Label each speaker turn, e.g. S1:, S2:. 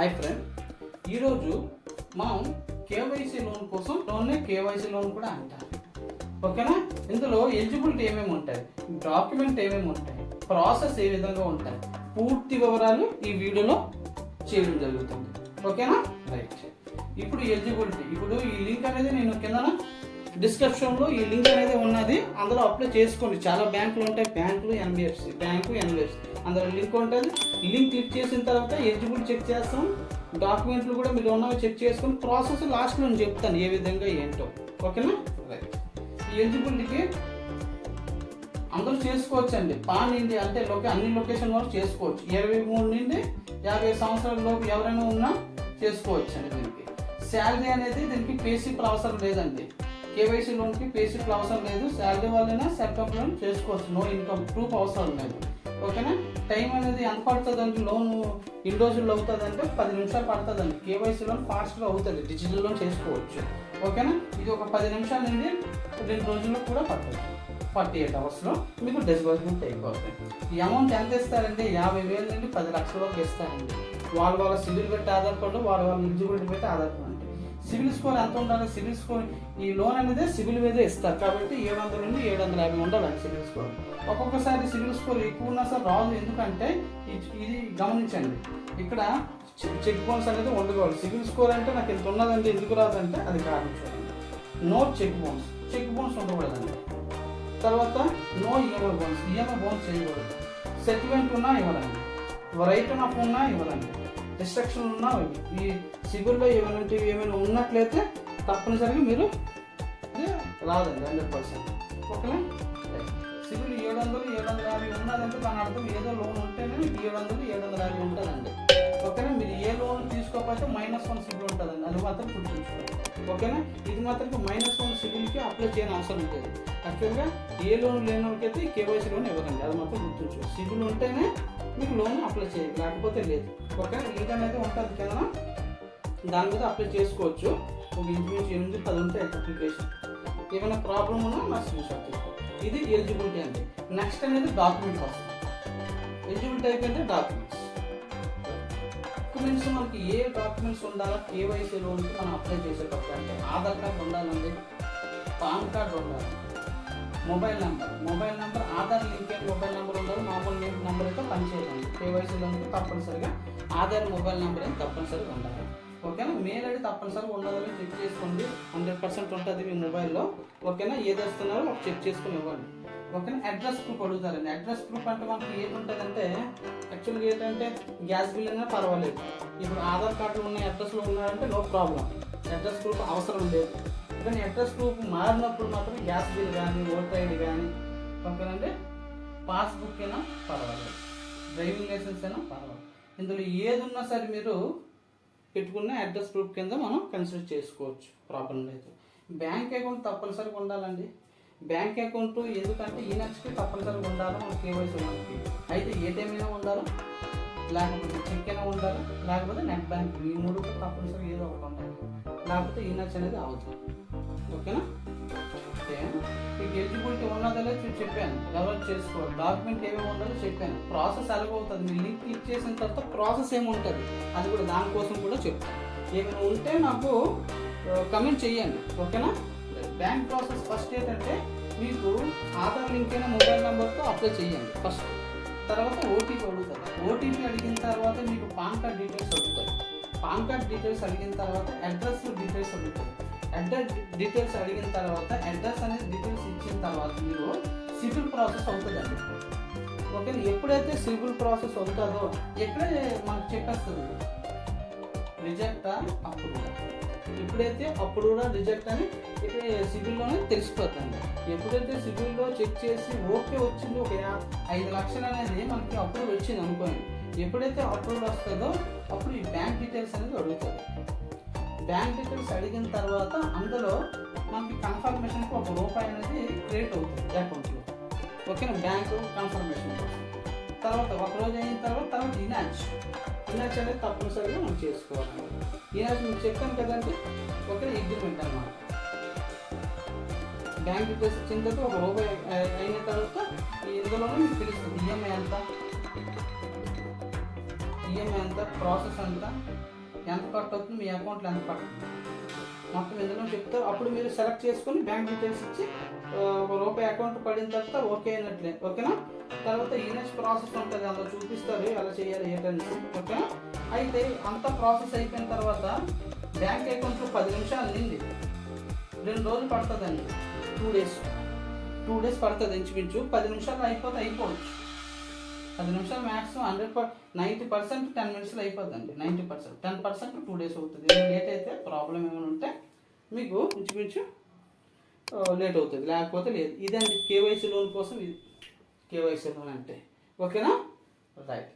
S1: Hi friend ఈరోజు మనం KYC loan కోసం లోన్నే కేవైసీ లోన్ కూడా అంటారు ఓకేనా? ఇందులో ఎలిజిబిలిటీ ఏమేమి ఉంటాయి? డాక్యుమెంట్ ఏమేమి ఉంటాయి? ప్రాసెస్ ఏ విధంగా ఉంటాయి? పూర్తి వివరాలు ఈ వీడియోలో చేయడం జరుగుతుంది. ఓకేనా? రైట్. ఇప్పుడు ఎలిజిబిలిటీ. ఇప్పుడు ఈ లింక్ అనేది నేను కిందన డిస్క్రిప్షన్లో ఈ లింక్ అనేది ఉన్నది. అందులో అప్లై చేసుకోండి. చాలా బ్యాంకులు ఉంటాయి. బ్యాంకులు ఎన్బిఎఫ్సి బ్యాంకు ఎన్బిఎఫ్సి అందులో లింక్ ఉంటుంది. లింక్ క్లిక్ చేసిన తర్వాత ఎలిజిబుల్ చెక్ చేస్తాం. డాక్యుమెంట్లు కూడా మీరు ఉన్నవి చెక్ చేసుకొని ప్రాసెస్ లాస్ట్లో నేను చెప్తాను ఏ విధంగా ఏంటో. ఓకేనా? రైట్ ఎలిజిబిలిటీకి అందరూ చేసుకోవచ్చు అండి పాన్ ఇండియా అంటే లోకే అన్ని లొకేషన్ వరకు చేసుకోవచ్చు. ఇరవై మూడు నుండి యాభై సంవత్సరాల లోపు ఎవరైనా ఉన్నా చేసుకోవచ్చు అండి దీనికి. శాలరీ అనేది దీనికి పేసిప్ అవసరం లేదండి. కేవైసీ లోన్కి పేసిప్ అవసరం లేదు. శాలరీ వల్లనే సెల్ఫ్ లోన్ చేసుకోవచ్చు. నో ఇన్కమ్ ప్రూఫ్ అవసరం లేదు. ఓకేనా? టైం అనేది ఎంత పడుతుంది అంటే లోన్ ఇన్ని రోజుల్లో అవుతుంది అంటే పది నిమిషాలు పడుతుంది అండి కేవైసీ లోన్ ఫాస్ట్గా అవుతుంది. డిజిటల్ లోన్ చేసుకోవచ్చు. ఓకేనా? ఇది ఒక పది నిమిషాల నుండి రెండు రోజుల్లో కూడా పడుతుంది. ఫార్టీ ఎయిట్ అవర్స్లో మీకు డిస్బర్స్మెంట్ అయిపోతుంది. ఈ అమౌంట్ ఎంత ఇస్తారంటే యాభై వేల నుండి పది లక్షల వరకు ఇస్తారండి. వాళ్ళ వాళ్ళ సివిల్ పెట్టి కార్డు వాళ్ళ వాళ్ళ ఎలిజిబిలిటీ పెట్టి ఆధారపడి సివిల్ స్కోర్ ఎంత ఉండాలి? సివిల్ స్కోర్ ఈ లోన్ అనేది సివిల్ మీదే ఇస్తారు. కాబట్టి ఏడు వందల నుండి ఏడు వందల యాభై ఉండాలి సివిల్ స్కోర్. ఒక్కొక్కసారి సివిల్ స్కోర్ ఎక్కువ ఉన్నా సార్ రాదు. ఎందుకంటే ఇది- ఇది గమనించండి. ఇక్కడ చెక్ బౌన్స్ అనేది ఉండకూడదు సివిల్ స్కోర్ అంటే నాకు ఇంత ఉన్నదంటే ఎందుకు రాదంటే అది కారణం చూడండి no cheque bounce. Cheque bounce ఉండకూడదండి. తర్వాత no EMI bounce. EMI bounce చేయకూడదు. సెటిల్మెంట్ ఉన్నా ఇవ్వరండి రైట్ ఆఫ్ ఉన్నా ఇవ్వరండి డిస్ట్రక్షన్ ఉన్నా ఈ సిబిల్లో ఏమైనా ఏమైనా ఉన్నట్లయితే తప్పనిసరిగా మీరు రాదండి హండ్రెడ్ పర్సెంట్. ఓకేనా? సిబిల్ ఏడు వందలు ఏడు వందల యాభై ఉన్నదంటే దాని అర్థం ఏదో లోన్ ఉంటేనే మీకు ఏడు వందలు ఏడు వందల యాభై ఉంటుందండి. ఓకేనా? మీరు ఏ లోన్ తీసుకోకపోతే మైనస్ వన్ సిబిల్ ఉంటుందండి. అది మాత్రం గుర్తుంచుకోండి. ఓకేనా? ఇది మాత్రం మైనస్ వన్ సిబిల్కి అప్లై చేయని అవసరం లేదు. యాక్చువల్గా ఏ లోన్ లేని వాళ్ళకైతే కేవైసీ లోన్ ఇవ్వకండి అది మాత్రం గుర్తుంచు సిబిల్ ఉంటేనే మీకు లోన్ అప్లై చేయాలి లేకపోతే లేదు. ఒక లింక్ అనేది ఉంటుంది కదా? దాని మీద అప్లై చేసుకోవచ్చు. ఒక ఇంచుమించు ఎనిమిది పది ఉంటాయి అప్లికేషన్. ఏమైనా ప్రాబ్లం ఉన్నా నా స్క్రీన్ షాట్ తీసుకో. ఇది ఎలిజిబిలిటీ అండి. నెక్స్ట్ అనేది డాక్యుమెంట్ వస్తుంది ఎలిజిబిలిటీ అయిపోయింటే డాక్యుమెంట్స్. డాక్యుమెంట్స్ మనకి ఏ డాక్యుమెంట్స్ ఉండాలో? కేవైసీ లోన్కి మనం అప్లై చేసేటప్పుడు అంటే ఆధార్ కార్డ్ ఉండాలండి పాన్ కార్డ్ ఉండాలి mobile number. Mobile number Aadhaar link అయిన మొబైల్ నెంబర్ ఉండాలి. మామూలు లింక్ నెంబర్ అయితే పనిచేయదండి. కేవైసీలో తప్పనిసరిగా ఆధార్ మొబైల్ నెంబర్ అయితే తప్పనిసరిగా ఉండాలి. ఓకేనా? మెయిల్ ఐడి తప్పనిసరిగా ఉండాలని చెక్ చేసుకోండి. హండ్రెడ్ పర్సెంట్ ఉంటుంది మీ మొబైల్లో. ఓకేనా? ఏది వస్తున్నారో ఒక చెక్ చేసుకుని ఇవ్వండి. ఓకేనా? అడ్రస్ ప్రూఫ్ అడుగుతారండి. అడ్రస్ ప్రూఫ్ అంటే మనకి ఏది ఉంటుందంటే యాక్చువల్గా ఏంటంటే గ్యాస్ బిల్ అయినా పర్వాలేదు. ఇప్పుడు ఆధార్ కార్డులో ఉన్న అడ్రస్లో ఉన్నారంటే నో ప్రాబ్లం. అడ్రస్ ప్రూఫ్ అవసరం లేదు. కానీ అడ్రస్ ప్రూఫ్ మారినప్పుడు మాత్రం గ్యాస్ బిల్ కానీ ఓటర్ ఐడి కానీ ఓకేనండి పాస్బుక్ అయినా పర్వాలేదు. డ్రైవింగ్ లైసెన్స్ అయినా పర్వాలేదు. ఇందులో ఏది ఉన్నా సరే మీరు పెట్టుకున్న అడ్రస్ ప్రూఫ్ కింద మనం కన్సిడర్ చేసుకోవచ్చు ప్రాబ్లం లేదు బ్యాంక్ అకౌంట్ తప్పనిసరిగా ఉండాలండి. బ్యాంక్ అకౌంట్ ఎందుకంటే ఈ నెక్స్ట్కి తప్పనిసరిగా ఉండాలి మన కేవైసీ మనకి అయితే ఏటీఎం అయినా ఉండాలి? లేకపోతే చెక్ అయినా ఉండాలి? లేకపోతే నెట్ బ్యాంక్ ఈ మూడు తప్పనిసరిగా ఏదో ఒకటి ఉండాలి. లేకపోతే ఈ నచ్చ అనేది అవుతుంది ఓకేనా? ఓకే. మీకు ఎలిజిబిలిటీ ఉన్నదో లేదో చెప్పాను. డెవలప్ చేసుకోవాలి డాక్యుమెంట్ ఏమేమి ఉండాలో చెప్పాను. ప్రాసెస్ ఎలాగవుతుంది? మీరు లింక్ క్లిక్ చేసిన తర్వాత ప్రాసెస్ ఏముంటుంది? అది కూడా దానికోసం కూడా చెప్తాను ఏమైనా ఉంటే నాకు కమెంట్ చేయండి ఓకేనా? బ్యాంక్ ప్రాసెస్ ఫస్ట్ ఏంటంటే మీకు ఆధార్ లింక్ అయిన మొబైల్ నెంబర్తో అప్లై చేయండి ఫస్ట్. తర్వాత ఓటీపీ అడుగుతారు. ఓటీపీ అడిగిన తర్వాత మీకు పాన్ కార్డ్ డీటెయిల్స్ అడుగుతారు. పాన్ కార్డ్ డీటెయిల్స్ అడిగిన తర్వాత అడ్రస్ డీటెయిల్స్ అడుగుతారు. అడ్రస్ డీటెయిల్స్ అడిగిన తర్వాత అడ్రస్ అనేది డీటెయిల్స్ ఇచ్చిన తర్వాత మీరు సివిల్ ప్రాసెస్ అవుతుందండి. ఓకే ఎప్పుడైతే సివిల్ ప్రాసెస్ అవుతుందో ఎక్కడే మనకు చెప్పేస్తుంది. రిజెక్ట్ అప్పుడు. ఎప్పుడైతే అప్పుడు కూడా రిజెక్ట్ అని ఇక్కడ సివిల్లోనే తెలిసిపోతుంది. ఎప్పుడైతే సివిల్లో చెక్ చేసి ఓకే వచ్చింది ఒక ఐదు లక్షలు అనేది మనకి అప్రూవ్ వచ్చింది అనుకోండి. ఎప్పుడైతే అప్రూవ్ వస్తుందో అప్పుడు ఈ బ్యాంక్ డీటెయిల్స్ అనేది అడుగుతుంది బ్యాంక్ డీటెయిల్స్ అడిగిన తర్వాత అందులో మనకి కన్ఫర్మేషన్కి ఒక రూపాయి అనేది క్రియేట్ అవుతుంది అకౌంట్లో ఓకేనా? బ్యాంకు కన్ఫర్మేషన్ తర్వాత ఒక రోజు అయిన తర్వాత తర్వాత ఇనాచ్ ఇనాచ్ అనేది తప్పనిసరిగా మనం చేసుకోవాలి. ఇనాచ్ మీకు చెప్పాను కదండి ఓకే అగ్రిమెంట్ అనమాట బ్యాంక్ డీటెయిల్స్ ఇచ్చిన తర్వాత ఒక రూపాయి అయిన తర్వాత ఇందులోనే మీకు తెలుస్తుంది ఈఎంఐ ఎంత? ఈఎంఐ ఎంత? ప్రాసెస్ ఎంత? ఎంత కట్ అవుతుంది మీ అకౌంట్లో ఎంత పడుతుంది మొత్తం ఇందులో చెప్తారు అప్పుడు మీరు సెలెక్ట్ చేసుకుని బ్యాంక్ డీటెయిల్స్ ఇచ్చి ఒక రూపాయి అకౌంట్ పడిన తర్వాత ఓకే అయినట్లే ఓకేనా తర్వాత ఈనెక్స్ ప్రాసెస్ ఉంటుంది అందులో చూపిస్తారు ఎలా చేయాలి ఏంటనేసి ఓకేనా అయితే అంత ప్రాసెస్ అయిపోయిన తర్వాత బ్యాంక్ అకౌంట్లో పది నిమిషాలు నింది రెండు రోజులు పడుతుందండి టూ డేస్ టూ డేస్ పడుతుంది ఇంచుమించు పది నిమిషాల్లో అయిపోతే అయిపోవచ్చు. పది నిమిషాలు maximum hundred per ninety percent ten మినిట్స్లో అయిపోతుందండి ninety percent ten percent two days అవుతుంది. లేట్ అయితే ప్రాబ్లం ఏమైనా ఉంటే మీకు ఇంచుమించు లేట్ అవుతుంది. లేకపోతే లేదు. ఇదండి కేవైసీ లోన్ కోసం ఇది కేవైసీ లోన్ అంటే. ఓకేనా? రైట్.